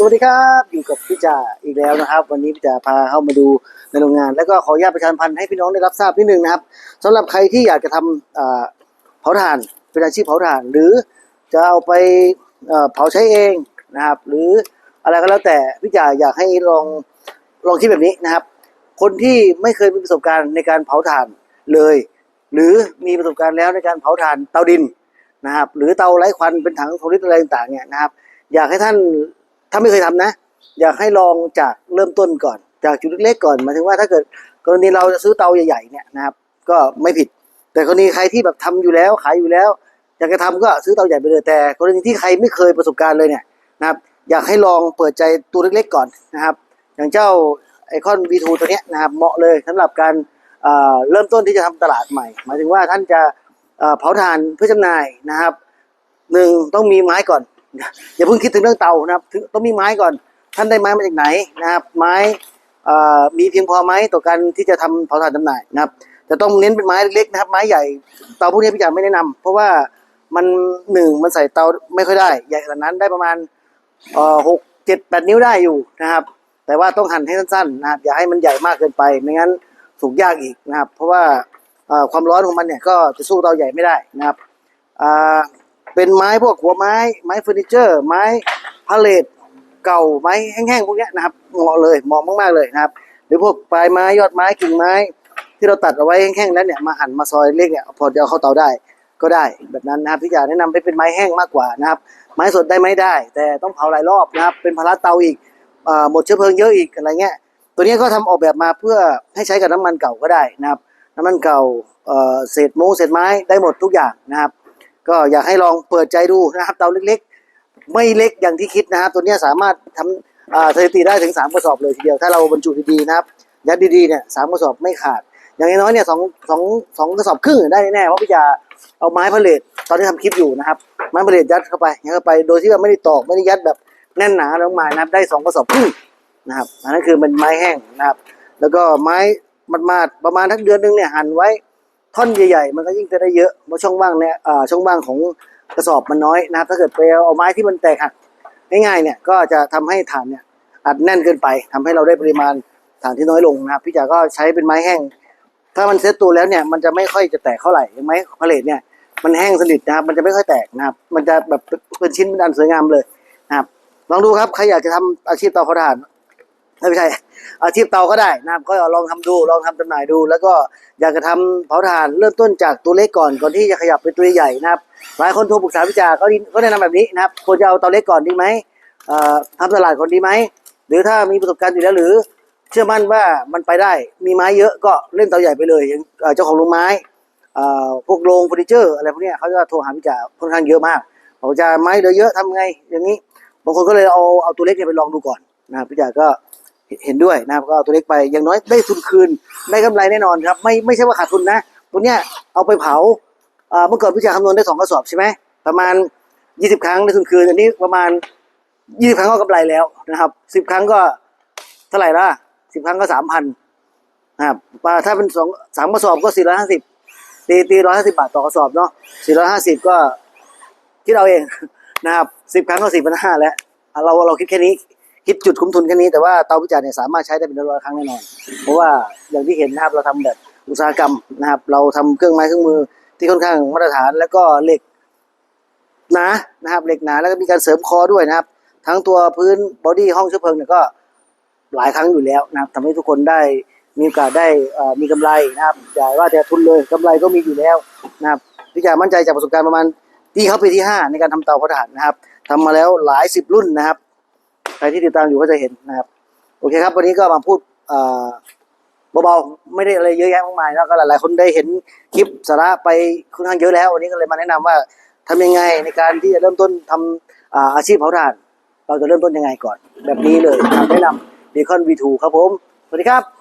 สวัสดีครับอยู่กับพี่จ่าอีกแล้วนะครับ วันนี้พี่จ่าพาเข้ามาดูในโรงงาน แล้วก็ขออนุญาตประชาสัมพันธ์ให้พี่น้องได้รับทราบนิดนึงนะครับสำหรับใครที่อยากจะทำเอ่อเผาถ่านเป็นอาชีพเผาถ่าน หรือจะเอาไปเอ่อเผาใช้เองนะครับ หรืออะไรก็แล้วแต่พี่จ่าอยากให้ลองลองคิดแบบนี้นะครับ คนที่ไม่เคยมีประสบการณ์ในการเผาถ่านเลย หรือมีประสบการณ์แล้วในการเผาถ่านเตาดินนะครับ หรือเตาไร้ควันเป็นถังโซลิดอะไรต่างๆเนี่ยนะครับอยากให้ท่าน ถ้าไม่เคยทำนะ อยากให้ลองจากเริ่มต้นก่อน จากจุดเล็กๆก่อนหมายถึงว่าถ้าเกิดกรณีเราจะซื้อเตาใหญ่ๆเนี่ยนะครับ ก็ไม่ผิด แต่กรณีใครที่แบบทำอยู่แล้วขายอยู่แล้ว อยากจะทำก็ซื้อเตาใหญ่ไปเลยแต่ กรณีที่ใครไม่เคยประสบการณ์เลยเนี่ยนะครับ อยากให้ลองเปิดใจตัวเล็กๆก่อนนะครับ อย่างเจ้าไอคอน V2 ตัวเนี้ยนะครับเหมาะเลยสำหรับการเเริ่มต้นที่จะทำตลาดใหม่ หมายถึงว่าท่านจะเอ่อเผาถ่านเพื่อจำหน่ายนะครับหนึ่งต้องมีไม้ก่อน อย่าเพิ่งคิดถึงเรื่องเตานะครับต้องมีไม้ก่อน ท่านได้ไม้มาจากไหนนะครับ ไม้มีเพียงพอไหมต่อการที่จะทำเผาถ่านจำหน่ายนะครับจะต้องเน้นเป็นไม้เล็กๆนะครับ ไม้ใหญ่เตาพวกนี้พี่จ๋าไม่แนะนำเพราะว่ามันหนึ่งมันใส่เตาไม่ค่อยได้ ใหญ่ขนาดนั้นได้ประมาณหกเจ็ดแปดนิ้วได้อยู่นะครับ แต่ว่าต้องหั่นให้สั้นๆนะครับอย่าให้มันใหญ่มากเกินไป ไม่งั้นสุกยากอีกนะครับ เพราะว่าความร้อนของมันเนี่ยก็จะสู้เตาใหญ่ไม่ได้นะครับ เป็นไม้พวกหัวไม้ ไม้เฟอร์นิเจอร์ ไม้พาเลทเก่าไม้แห้งๆพวกนี้นะครับเหมาะเลยเหมาะมากๆเลยนะครับ หรือพวกปลายไม้ยอดไม้กิ่งไม้ ที่เราตัดเอาไว้แห้งๆแล้วเนี่ยมาหั่นมาซอยเล็กเนี่ยพอจะเอาเข้าเตาได้ก็ได้แบบนั้นนะครับพี่จ๋าแนะนำให้เป็นไม้แห้งมากกว่านะครับ ไม้สดได้ไหมได้ แต่ต้องเผาหลายรอบนะครับ เป็นภาระเตาอีกอ่าหมดเชื้อเพลิงเยอะอีกอะไรเงี้ยตัวนี้ก็ทำออกแบบมาเพื่อให้ใช้กับน้ำมันเก่าก็ได้นะครับ น้ำมันเก่าเอ่อเศษโม้เศษไม้ได้หมดทุกอย่างนะครับ ก็อยากให้ลองเปิดใจดูนะครับเตาเล็กๆ ไม่เล็กอย่างที่คิดนะครับ ตัวนี้สามารถทำสถิติได้ถึงสามกระสอบเลยทีเดียว ถ้าเราบรรจุดีๆนะครับ ยัดดีๆเนี่ยสามกระสอบไม่ขาด อย่างน้อยเนี่ยสองสองสองกระสอบครึ่งได้แน่ๆเพราะพี่จะเอาไม้พาเลทตอนที่ทำคลิปอยู่นะครับไม้พาเลทยัดเข้าไปยัดเข้าไปโดยที่ว่าไม่ได้ตอกไม่ได้ยัดแบบแน่นหนาลงมานะครับได้สองกระสอบครึ่งนะครับอันนั้นคือมันไม้แห้งนะครับ แล้วก็ไม้มาดๆประมาณทักเดือนหนึงเนี่ยหั่นไว้ ท่อนใหญ่ๆ มันก็ยิ่งจะได้เยอะเพราะช่องว่างเนี่ยอ่าช่องว่างของกระสอบมันน้อยนะครับ ถ้าเกิดไปเอาไม้ที่มันแตกหักง่ายๆเนี่ยก็จะทำให้ฐานเนี่ยอัดแน่นเกินไปทำให้เราได้ปริมาณฐานที่น้อยลงนะครับ พี่จ๋าก็ใช้เป็นไม้แห้ง ถ้ามันเซตตัวแล้วเนี่ยมันจะไม่ค่อยจะแตกเท่าไหร่อย่างไม้พาเลทเนี่ยมันแห้งสนิทนะครับ มันจะไม่ค่อยแตกนะครับ มันจะแบบเป็นชิ้นเป็นอันสวยงามเลยนะครับลองดูครับใครอยากจะทำอาชีพเตาเผาถ่าน ไม่ใช่อาชีพเตาก็ได้นะครับก็ลองทำดูลองทำจำหน่ายดู แล้วก็อยากจะทำเผาถ่านเริ่มต้นจากตัวเล็กก่อนก่อนที่จะขยับเป็นตัวใหญ่นะครับหลายคนโทรปรึกษาพิจารก็ดีก็แนะนำแบบนี้นะครับควรจะเอาเตาเล็กก่อนดีไหมทำตลาดก่อนดีไหมหรือถ้ามีประสบการณ์อยู่แล้วหรือ เชื่อมั่นว่ามันไปได้มีไม้เยอะก็เล่นเตาใหญ่ไปเลยอย่างเจ้าของโรงไม้พวกโรงเฟอร์นิเจอร์อะไรพวกนี้เขาจะโทรหาพิจารค่อนข้างเยอะมากบอกจะไม้เหลือเยอะทำไงอย่างนี้บางคนก็เลยเอาเอาตัวเล็กเนี่ยไปลองดูก่อนนะครับพิจารก็ เห็นด้วยนะครับก็เอาตัวเล็กไปอย่างน้อยได้ทุนคืนได้กำไรแน่นอนครับ ไม่ไม่ใช่ว่าขาดทุนนะตัวเนี้ยเอาไปเผาเมื่อก่อนพี่จะคำนวณได้สองกระสอบใช่ไหมประมาณยี่สิบครั้งได้ทุนคืนอันนี้ประมาณยี่สิบครั้งก็กำไรแล้วนะครับสิบครั้งก็เท่าไหร่ละสิบครั้งก็สามพันนะครับอ่าถ้าเป็นสองสามกระสอบก็สี่ร้อยห้าสิบตีตีร้อยห้าสิบาทต่อกระสอบเนาะสี่ร้อยห้าสิบก็คิดเอาเองนะครับสิบครั้งก็สี่พันห้าแล้วเราเราคิดแค่นี้ คิดจุดคุ้มทุนแค่นี้แต่ว่าเตาพิจารณ์เนี่ยสามารถใช้ได้เป็นร้อยครั้งแน่นอนเพราะว่าอย่างที่เห็นนะครับเราทำแบบอุตสาหกรรมนะครับ เราทำเครื่องไม้เครื่องมือที่ค่อนข้างมาตรฐานแล้วก็เหล็กหนานะครับเหล็กหนาแล้วก็มีการเสริมคอด้วยนะครับ ทั้งตัวพื้นบอดี้ห้องเชื้อเพลิงเนี่ยก็หลายครั้งอยู่แล้วนะครับทำให้ทุกคนได้มีโอกาสได้มีกำไรนะครับอย่าว่าแต่ทุนเลยกำไรก็มีอยู่แล้วนะครับพิจารณ์มั่นใจจากประสบการณ์ประมาณที่เขาปีที่ห้าในการทำเตาเผาถ่านนะครับทำมาแล้วหลายสิบรุ่นนะครับ ใครที่ติดตามอยู่ก็จะเห็นนะครับ โอเคครับ วันนี้ก็มาพูดเบาๆ ไม่ได้อะไรเยอะแยะมากมายแล้วก็หลายๆ คนได้เห็นคลิปสาระไปค่อนข้างเยอะแล้ว วันนี้ก็เลยมาแนะนำว่าทำยังไงในการที่จะเริ่มต้นทำอาอาชีพเผาถ่าน เราจะเริ่มต้นยังไงก่อน แบบนี้เลยแนะนำเบคอนวีทูครับผม สวัสดีครับ